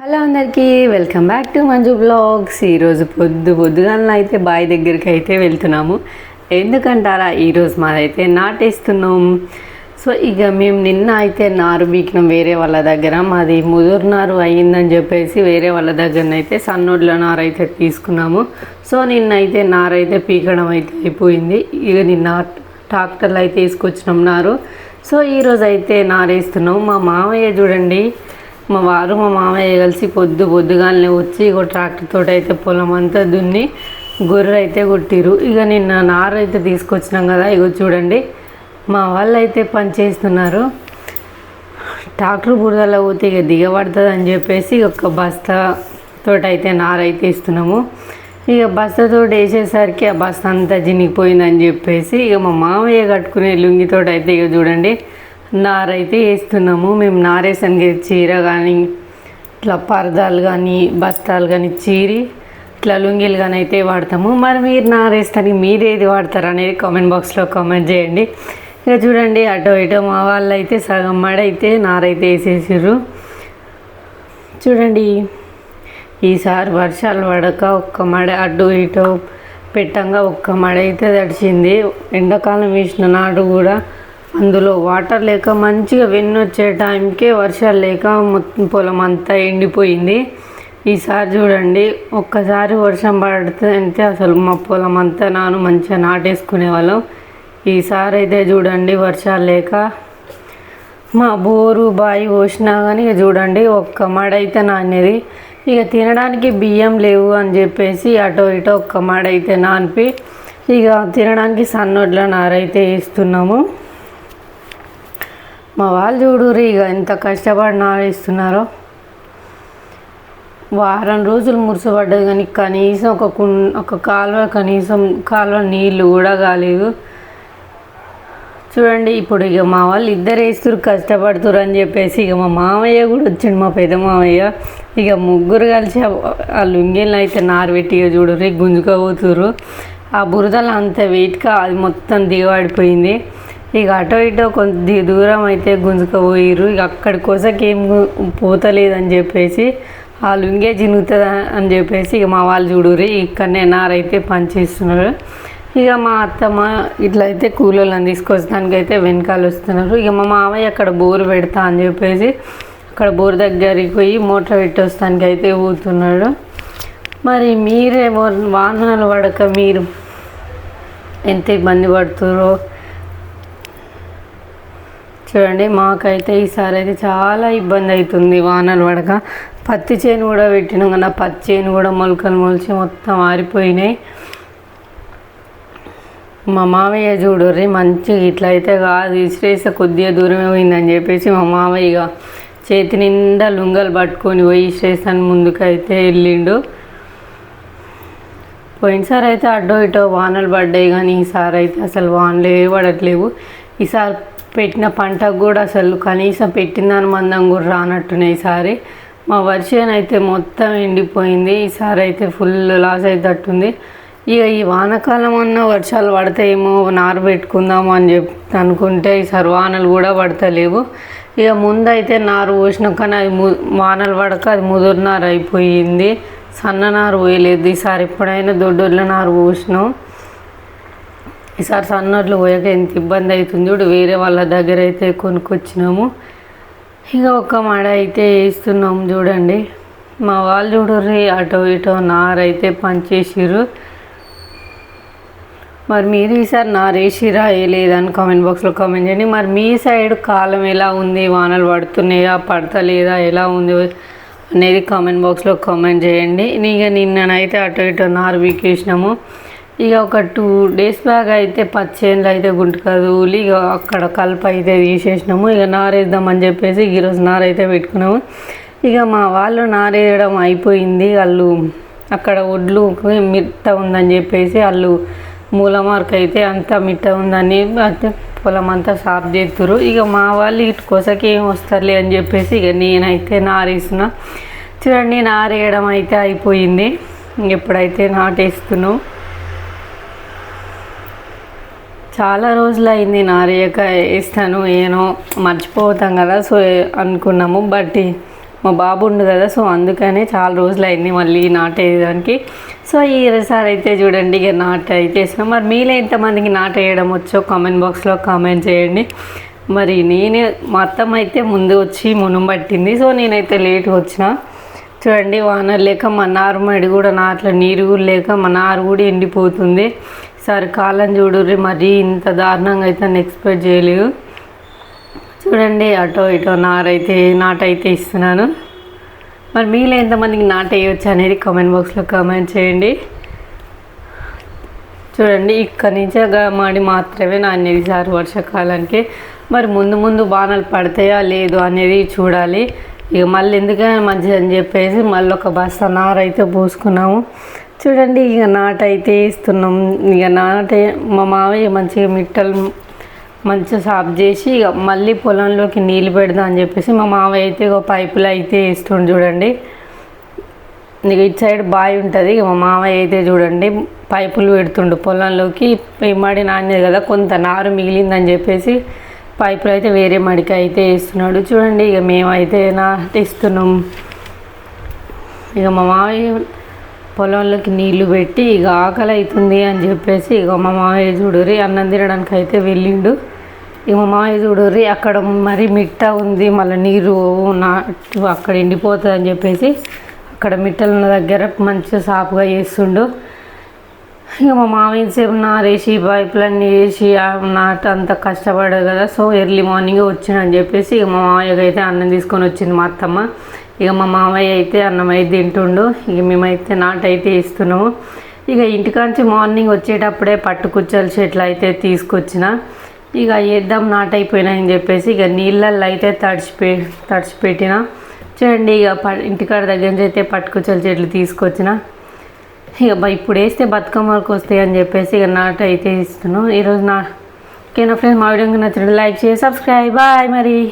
Hello అందరికీ welcome back to Manju blogs. ఈరోజు పొద్దు పొద్దుగాలను అయితే బావి దగ్గరికి అయితే వెళ్తున్నాము. ఎందుకంటారా ఈరోజు మాదైతే నాటేస్తున్నాం. సో ఇక మేము నిన్న అయితే నారు బీకినాం వేరే వాళ్ళ దగ్గర. మాది ముదురు నారు అయ్యిందని చెప్పేసి వేరే వాళ్ళ దగ్గర అయితే సన్నోడ్ల నారు అయితే తీసుకున్నాము. సో నిన్న అయితే నారు అయితే పీకడం అయితే అయిపోయింది. ఇక నిన్న ట్రాక్టర్లు అయితే తీసుకొచ్చినాం నారు. సో ఈరోజు అయితే నారేస్తున్నాం. మా మామయ్య చూడండి మా వారు మా మామయ్య కలిసి పొద్దు పొద్దుగానే వచ్చి ఇక ట్రాక్టర్ తోటి అయితే పొలం అంతా దున్ని గొర్రె అయితే కొట్టిరు ఇక నిన్న నారు అయితే తీసుకొచ్చినాం కదా ఇగో చూడండి. మా వాళ్ళు అయితే పని చేస్తున్నారు. ట్రాక్టర్ బురదలో పోతే ఇక దిగబడుతుంది అని చెప్పేసి ఒక బస్తా తోటి అయితే నారు అయితే ఇస్తున్నాము ఇక బస్తాతో వేసేసరికి ఆ బస్తా అంతా జినిగిపోయిందని చెప్పేసి ఇక మా మామయ్య కట్టుకునే లుంగితోటి అయితే ఇక చూడండి. నారైతే వేస్తున్నాము. మేము నారేసానికి చీర కానీ ఇట్లా పరదాలు కానీ బస్తాలు కానీ చీరి ఇట్లా లుంగీలు కానీ అయితే వాడతాము. మరి మీరు నారేస్తానికి మీరు ఏది వాడతారు అనేది కామెంట్ బాక్స్లో కామెంట్ చేయండి. ఇక చూడండి అటో ఇటో మా వాళ్ళు అయితే సగం మడ అయితే నారైతే వేసేసారు చూడండి ఈసారి వర్షాలు పడక ఒక్క మడ అటు ఇటు పెట్టంగా ఒక్క మడ అయితే తడిచింది. ఎండాకాలం వేసిన నాటు కూడా అందులో వాటర్ లేక మంచిగా వెన్ను వచ్చే టైంకే వర్షాలు లేక మొత్తం పొలం అంతా ఎండిపోయింది. ఈసారి చూడండి ఒక్కసారి వర్షం పడితే అంటే అసలు మా పొలం అంతా నాను మంచిగా నాటేసుకునే వాళ్ళం. ఈసారి అయితే చూడండి వర్షాలు లేక మా బోరు బాయి పోసినా కానీ ఇక చూడండి ఒక్క మడ అయితే నానేది. ఇక తినడానికి బియ్యం లేవు అని చెప్పేసి అటో ఇటో ఒక్క మడ అయితే నానిపి ఇక తినడానికి సన్నొడ్ల నారైతే వేస్తున్నాము. మా వాళ్ళు చూడుర్రి ఇక ఎంత కష్టపడి నారేస్తున్నారో వారం రోజులు మురిసపడ్డది కానీ కనీసం ఒక కుం ఒక కాలువ కనీసం కాలువ నీళ్ళు కూడా కాలేదు. చూడండి ఇప్పుడు ఇక మా వాళ్ళు ఇద్దరు వేస్తురు కష్టపడుతురు అని చెప్పేసి ఇక మా మామయ్య కూడా వచ్చిండు మా పెద్ద మామయ్య. ఇక ముగ్గురు కలిసి ఆ- లుంగీలను అయితే నారు పెట్టి ఇక చూడరు గుంజుకోబోతురు ఆ బురదలో అంత వెయిట్గా అది మొత్తం దిగబడిపోయింది. ఇక అటో ఇటో కొద్ది దూరం అయితే గుంజుకపోయిర్రు. ఇక అక్కడి కోసకి ఏం పోతలేదని చెప్పేసి ఆ లుంగే జినుగుతుంది అని చెప్పేసి ఇక మా వాళ్ళు చూడుర్రి. ఇక్కడనే నారైతే పనిచేస్తున్నారు. ఇక మా అత్తమ్మ ఇట్లా అయితే కూలోళ్ళని తీసుకొచ్చడానికి అయితే వెనకాల వస్తున్నారు ఇక మా మామయ్య అక్కడ బోరు పెడతా అని చెప్పేసి అక్కడ బోరు దగ్గరికి పోయి మోటార్ పెట్టొస్తానికి అయితే పోతున్నాడు మరి మీరే వాహనాలు పడక మీరు ఎంత ఇబ్బంది పడుతురో చూడండి మాకైతే ఈసారి అయితే చాలా ఇబ్బంది అవుతుంది వానలు పడక. పత్తి చేను కూడా పెట్టినాం కదా పత్తి చేను కూడా మొలకలు మొలిచి మొత్తం ఆరిపోయినాయి. మా మామయ్య చూడుర్రి మంచిగా ఇట్లా అయితే కాదు ఇసిరేస్తే కొద్దిగా దూరమే పోయిందని చెప్పేసి మా మామయ్య చేతి నిండా లుంగలు పట్టుకొని పోయి ఇసిరేస్తాను ముందుకైతే వెళ్ళిండు. పోయినసారి అయితే అడ్డో ఇటో వానలు పడ్డాయి కానీ ఈసారి అయితే అసలు వానలే పడట్లేవు. ఈసారి పెట్టిన పంటకు కూడా అసలు కనీసం పెట్టిన దాని మందం కూడా రానట్టున్నాయి ఈసారి మా వర్షం అయితే మొత్తం ఎండిపోయింది. ఈసారి అయితే ఫుల్ లాస్ అయితట్టుంది. ఇక ఈ వానకాలం అన్న వర్షాలు పడతాయేమో నారు పెట్టుకుందాము అని చెప్పి అనుకుంటే ఈసారి వానలు కూడా పడతలేవు. ఇక ముందైతే నారు పోసిన కానీ అది ము వానలు పడక అది ముదురు నారు అయిపోయింది. సన్న నారు పోయలేదు. ఈసారి ఎప్పుడైనా దొడ్డొడ్ల నారు పోసినాం. ఈసారి సన్నట్లు పోయాక ఎంత ఇబ్బంది అవుతుంది చూడు వేరే వాళ్ళ దగ్గర అయితే కొనుక్కొచ్చినాము. ఇక ఒక మడ అయితే వేస్తున్నాం చూడండి. మా వాళ్ళు చూడర్రి అటో ఇటో నారైతే పనిచేసిర్రు మరి మీరు ఈసారి నారేసిరా వేయలేదని కామెంట్ బాక్స్లో కామెంట్ చేయండి. మరి మీ సైడ్ కాలం ఎలా ఉంది? వానలు పడుతున్నాయా? పడతలేదా? ఎలా ఉంది? అనేది కామెంట్ బాక్స్లో కామెంట్ చేయండి. ఇక నిన్ననైతే అటు ఇటు నారు వీకేసినాము ఇక ఒక టూ డేస్ బ్యాగ్ అయితే పచ్చేళ్ళు అయితే గుంటకదూలి ఇక అక్కడ కలుపు అయితే తీసేసినాము. ఇక నారేద్దామని చెప్పేసి ఈరోజు నార అయితే పెట్టుకున్నాము. ఇక మా వాళ్ళు నారేయడం అయిపోయింది. వాళ్ళు అక్కడ ఒడ్లు మిట్ట ఉందని చెప్పేసి వాళ్ళు మూల మార్క్ అయితే అంతా మిట్ట ఉందని పొలం అంతా సాఫ్ చేస్తురు ఇక మా వాళ్ళు ఇటు కోసకి ఏం వస్తారులే అని చెప్పేసి ఇక నేనైతే నారేసిన చూడండి నారేయడం అయితే అయిపోయింది. ఎప్పుడైతే నాటేస్తున్నాం. చాలా రోజులు అయింది నారేయక వేస్తాను ఏనో మర్చిపోతాం కదా సో అనుకున్నాము. బట్ మా బాబు ఉండు కదా సో అందుకనే చాలా రోజులు అయింది మళ్ళీ నాటేదానికి సో ఈసారి అయితే చూడండి ఇక నాట అయితే వేసినాం మరి మీలో ఎంతమందికి నాట వేయడం వచ్చో కామెంట్ బాక్స్లో కామెంట్ చేయండి. మరి నేనే మా అత్తమ్మ అయితే ముందు వచ్చి మునం పట్టింది సో నేనైతే లేట్గా వచ్చిన. చూడండి వానలు లేక మా నారుమడి కూడా నాట్ల నీరు కూడా లేక మా నారు కూడా ఎండిపోతుంది. సార్ కాలం చూడుర్రి మరీ ఇంత దారుణంగా అయితే నేను ఎక్స్పెక్ట్ చేయలేదు. చూడండి అటో ఇటో నారైతే నాటైతే ఇస్తున్నాను. మరి మీలో ఎంతమందికి నాట వేయవచ్చు అనేది కామెంట్ బాక్స్లో కామెంట్ చేయండి. చూడండి ఇక్కడి నుంచి మాడి మాత్రమే నాణ్యది సార్ వర్షాకాలానికి. మరి ముందు ముందు బాణాలు పడతాయా లేదు అనేది చూడాలి. ఇక మళ్ళీ ఎందుకైనా మంచిది అని చెప్పేసి మళ్ళీ ఒక బస్తా నారైతే అయితే పోసుకున్నాము. చూడండి ఇక నాట అయితే ఇస్తున్నాం ఇక నాటే మా మావయ్య మంచిగా మిట్టలు మంచిగా సాఫ్ చేసి ఇక మళ్ళీ పొలంలోకి నీళ్ళు పెడదాం అని చెప్పేసి మా మావయ్య అయితే ఒక పైపులు అయితే వేస్తుండు చూడండి. ఇక ఇటు సైడ్ బావి ఉంటుంది ఇక మా మావయ్య అయితే చూడండి పైపులు పెడుతుండు పొలంలోకి. మడి నాణ్యది కదా కొంత నారు మిగిలిందని చెప్పేసి పైపులు అయితే వేరే మడికి అయితే వేస్తున్నాడు చూడండి ఇక మేమైతే నాటిస్తున్నాం. ఇక మా మావయ్య పొలంలోకి నీళ్ళు పెట్టి ఇక ఆకలి అవుతుంది అని చెప్పేసి ఇక మా మామయ్య చూడురి అన్నం తినడానికి అయితే వెళ్ళిండు. ఇక మా మామయ్య చూడురి అక్కడ మరి మిట్ట ఉంది మళ్ళీ నీరు నా అక్కడ ఎండిపోతుంది అని చెప్పేసి అక్కడ మిట్టలు ఉన్న దగ్గర మంచిగా సాఫ్గా చేస్తుండు. ఇక మా మామయ్య సేపు నారేసి పైపులన్నీ వేసి ఆ నాట అంత కష్టపడదు కదా సో ఎర్లీ మార్నింగ్ వచ్చిందని చెప్పేసి ఇక మా మామయ్యకి అయితే అన్నం తీసుకొని వచ్చింది మా అత్తమ్మ. ఇక మా మామయ్య అయితే అన్నం అయితే తింటుండు. ఇక మేమైతే నాటైతే అయితే ఇస్తున్నాము ఇక ఇంటికాంచి మార్నింగ్ వచ్చేటప్పుడే పట్టుకుచ్చల చెట్లు అయితే తీసుకొచ్చిన. ఇక వేద్దాం నాట అయిపోయినాయని చెప్పేసి ఇక నీళ్ళల్లో అయితే తడిచిపే తడిచిపెట్టిన. చూడండి ఇక ప ఇంటికాడ దగ్గర నుంచి అయితే పట్టుకుచ్చల చెట్లు తీసుకొచ్చిన. ఇక ఇప్పుడు వేస్తే బతుకమ్మలకు వస్తాయి అని చెప్పేసి ఇక నాట అయితే ఇస్తున్నాం ఈరోజు నా ఓకేనా ఫ్రెండ్స్? మా వీడియోకి నచ్చిన లైక్ చేసి సబ్స్క్రైబ్. బాయ్ మరి.